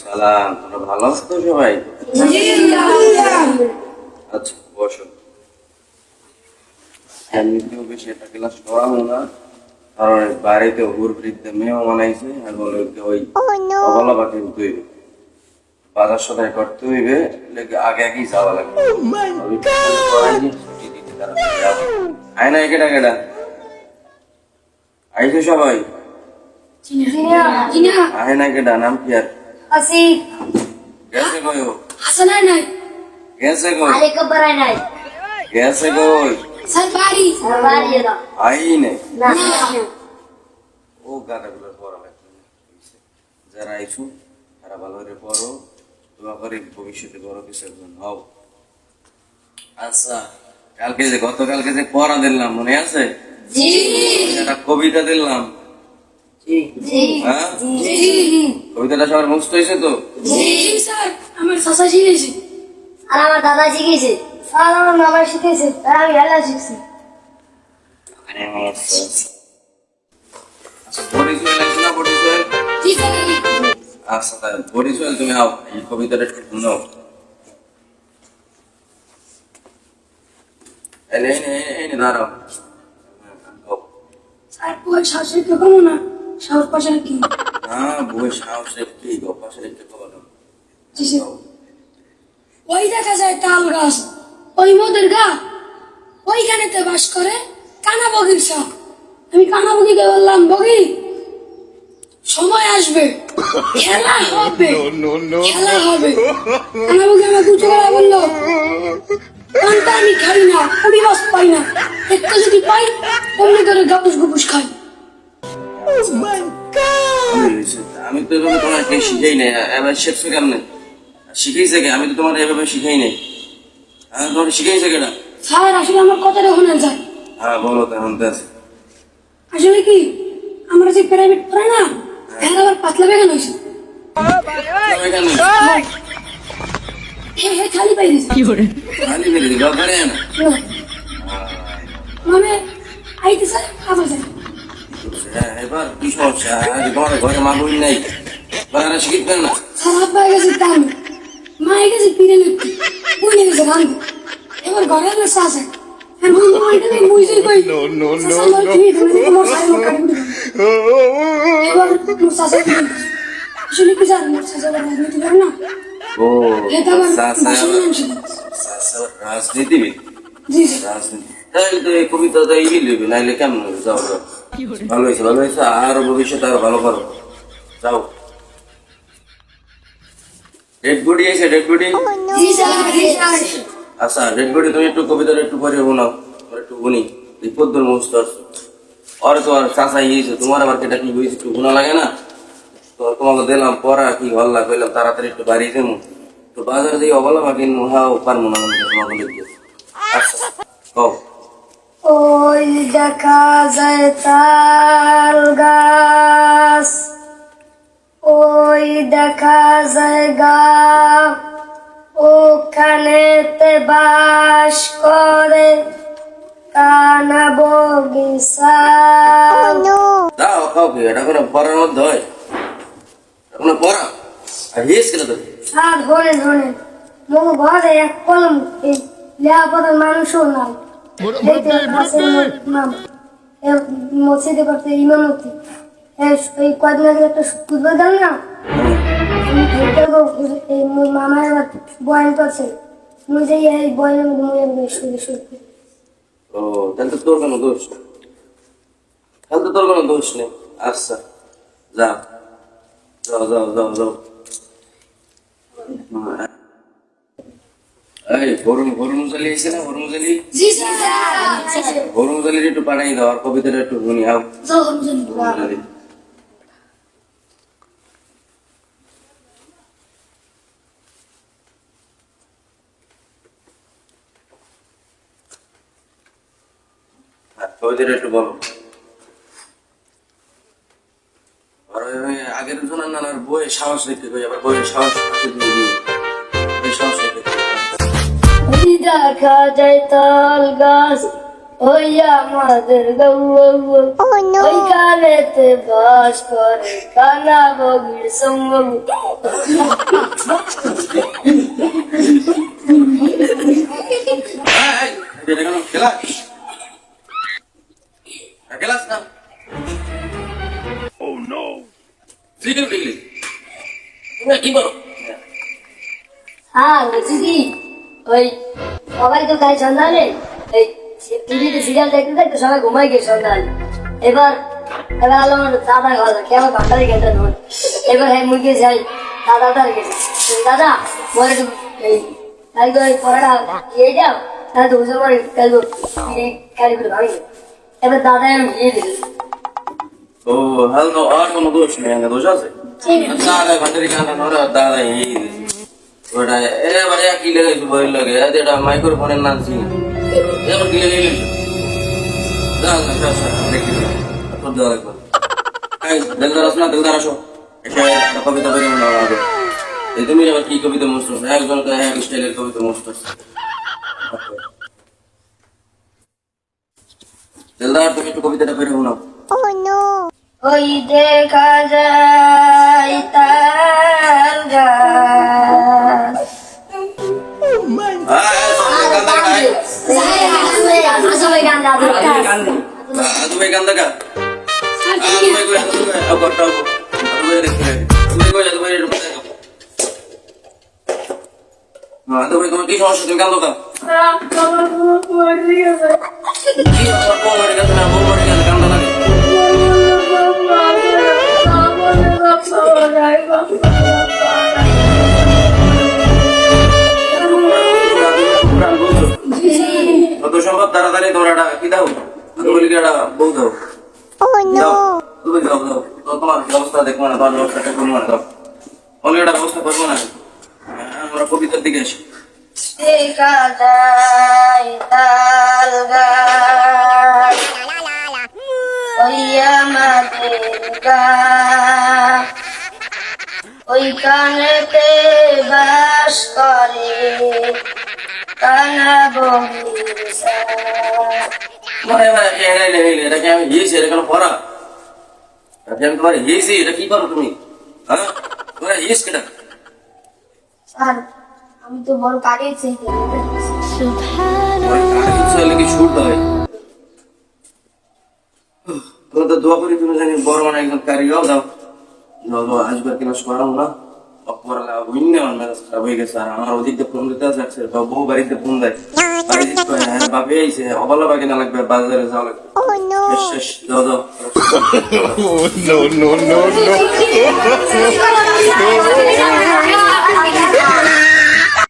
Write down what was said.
সালাম তোমরা ভালো আছো তো সবাই আচ্ছা বসো। এমনিতেও বেশি একটা ক্লাস করাবো না। কারণ বাড়িতে হুর বৃদ্ধ মেয়েও বানাইছে আর বলে ওই অবলা বাকি হইবে। বাজার সদাই করতে হইবে আগে আগেই যাওয়া লাগবে। ছুটি দিতে তাড়াতাড়ি আয় না কেটা কেটা আইছো সবাই? আয় না কেটা নাম কি আর? গেছে কই ও? গেছে কই? গেছে কই? আই নে। ও গাদাগুলোর পড়া লাগবে যারা আইছো তারা ভালো করে পড়ো। দোয়া করে ভবিষ্যতে বড় কিছু একজন হও। আচ্ছা কালকে যে গতকালকে যে পড়া দিলাম মনে আছে? একটা কবিতা দিলাম। হ্যাঁ? কবিতাটা সবার মুখস্থ হয়েছে তো? আমার চাচা শিখেছে। আর আমার দাদা শিখেছে। আর আমার মামা শিখেছে। আর আমি হেলা শিখছি। আচ্ছা আচ্ছা তাহলে তুমি আও এই কবিতাটা একটু শুনো। এই নে, এই নে, দাঁড়াও। আর বই শাশুড়ি তো কমো না? সাহস পাশে কি? না বই সাহসের কি? গো পাশের একটু খবর দাও। কিসে? ওই দেখা যায় তাল গাছ ওই মোদের গা ওইখানেতে বাস করে কানা বগির সাপ আমি কানা বগিকে বললাম বগি সময় আসবে খেলা হবে খেলা হবে। কানা বগি আমাকে উঁচু করে বলল কানটা আমি খাই না কুড়ি মাস পাই না। একটা যদি পাই অমনি করে গাপুস গুপুস খাই। আমি। তো এভাবে তোমার কে শিখাই নাই। এবার শিখছো কেমনে? শিখাইছে কে? আমি তো তোমার এভাবে শিখাই নাই। হ্যাঁ তোমার শিখাইছে কেটা স্যার আসলে আমার কথাটা শোনেন স্যার। হ্যাঁ বলো তো এখন আছে। আসলে কি? আমরা যে প্রাইভেট পড়ে না এর আবার পাতলা বেগান হয়েছে। এখানে হে হে খালি পাই দিয়েছে খালি ফেলে দিল ঘরে না মানে আইতে স্যার আবার স্যার হ্যাঁ, এবার কি সমস্যা? আরে তোমার ঘরে মা বই নাই। বাগানে শিখিত না? স্যার আব্বা গেছে দাম। মা গেছে পিড়ে লিখতে বই গেছে রান্ধ। এবার ঘরে এলে শাসে হ্যাঁ মাইটা নেই মুই কই নো নো নো দিবে। এবার মোর শাসে কি স্যার মোর শাসে না। ও রাজনীতিবিদ রাজনীতি তাহলে তো এই কবিতা তো এই লিখবে নাইলে কেমন হবে? যাও যাও। ভালো হয়েছে ভালো হয়েছে আরও ভবিষ্যতে আরও ভালো করো। যাও। ডেড বডি আছে ডেড বডি? জি স্যার জি স্যার আচ্ছা ডেড বডি তুমি একটু কবিতাটা একটু পরে শোনাও। একটু শুনি। বিপদ মুস্ত আসছো আর তো আর চাষা গিয়েছে তোমার আবার কেটা কি হয়েছে একটু শোনা লাগে না? তো তোমাকে দিলাম পড়া কি হল্লা কইলাম তাড়াতাড়ি একটু বাড়ি তো বাজার দিয়ে অবলা বাকি হাও পারব না মনে তোমাকে আচ্ছা কও। ওই দেখা যায় তাল গাছ। ওই দেখা যায় গা ওখানেতে বাস করে কানা বগিচা দাও খাও কি এটা কোনো পড়ার মধ্যে হয়। আর হিস কেন তো আর ধরে ধরে মো ঘরে এক কলম লেখাপড়ার মানুষও নাই। মসজিদে করতে ইমামতি। এই কদিন আগে একটা খুদবা দাম না? আমি ধরতে গো- এই মোর মামা এবার বয়ান করছে। মুই যে এই বয়ানের মধ্যে মুই একবার শুয়ে শুয়ে ও তাহলে তো তোর কোনো দোষ তাহলে তো তোর কোনো দোষ নেই। আচ্ছা যাও যাও যাও যাও যাও। এই গরম গরম জালি আছে না গরম জালি? জি জালির একটু পাঠাই দাও আর কবিতাটা একটু শুনি আও। হ্যাঁ, কবিতাটা একটু বলো আর ওই- ওই আগের জনের নানার বইয়ে সাহস রেখে কই আবার বইয়ের সাহস দিয়ে ওই দেখা যায় তাল গাছ ওই আমাদের ওইখানেতে বাস করে কানা বগির সঙ্গ এই, কি হ্যাঁ তো তাই সন্ধানে দাদা ওই পড়াটা খেয়ে তো এবার দাদা আমি কোনো দোষ নেই দোষ আছে? না দিলদার আসো এটা একটা কবিতা বলে মনে হয় তুমি আবার কি কবিতা মুস্ত একজন তো এক স্টাইলের কবিতা মুস্ত দিলদার তুমি একটু কবিতাটা হও না ওই দেখা যায় তার গাছ তোমার কি সমস্যা তুমি গান দেখা কি লাগে কত সম্ভব তাড়াতাড়ি তোমার একটা কি দাও লিখে একটা বউ দাও দাও তুমি দাও দাও তো তোমার ব্যবস্থা দেখব না তোমার ব্যবস্থাটা করব না দাও অনেক একটা ব্যবস্থা করব না আমরা কবিতার দিকে আসি তাল গাছ ওই কানেতে বাস করে। কানা মানে এটা কি আমি হিয়েছি এটা কেন পড়া। এটা আমি তোমার হিয়েছি এটা কি করো তুমি? হ্যাঁ? তোমার স্যার আমি তো বড় কি হয়? তুমি তো দোয়া করি তুমি জানি বড় মানে একজন কারিগাও দাও দাও দাও আজবার ক্লাস করাও না। অপরালা উইন্য আমার মেজাজ খারাপ হয়ে গেছে আর আমার ওদিকে ফোন দিতে আছে বা বউ বাড়িতে ফোন দেয়। কয়, হ্যাঁ ভাবে আইছে অবলা বাকি না লাগবে বাজারে যাওয়া লাগবে। শেষ দাও দাও no, no, no, no.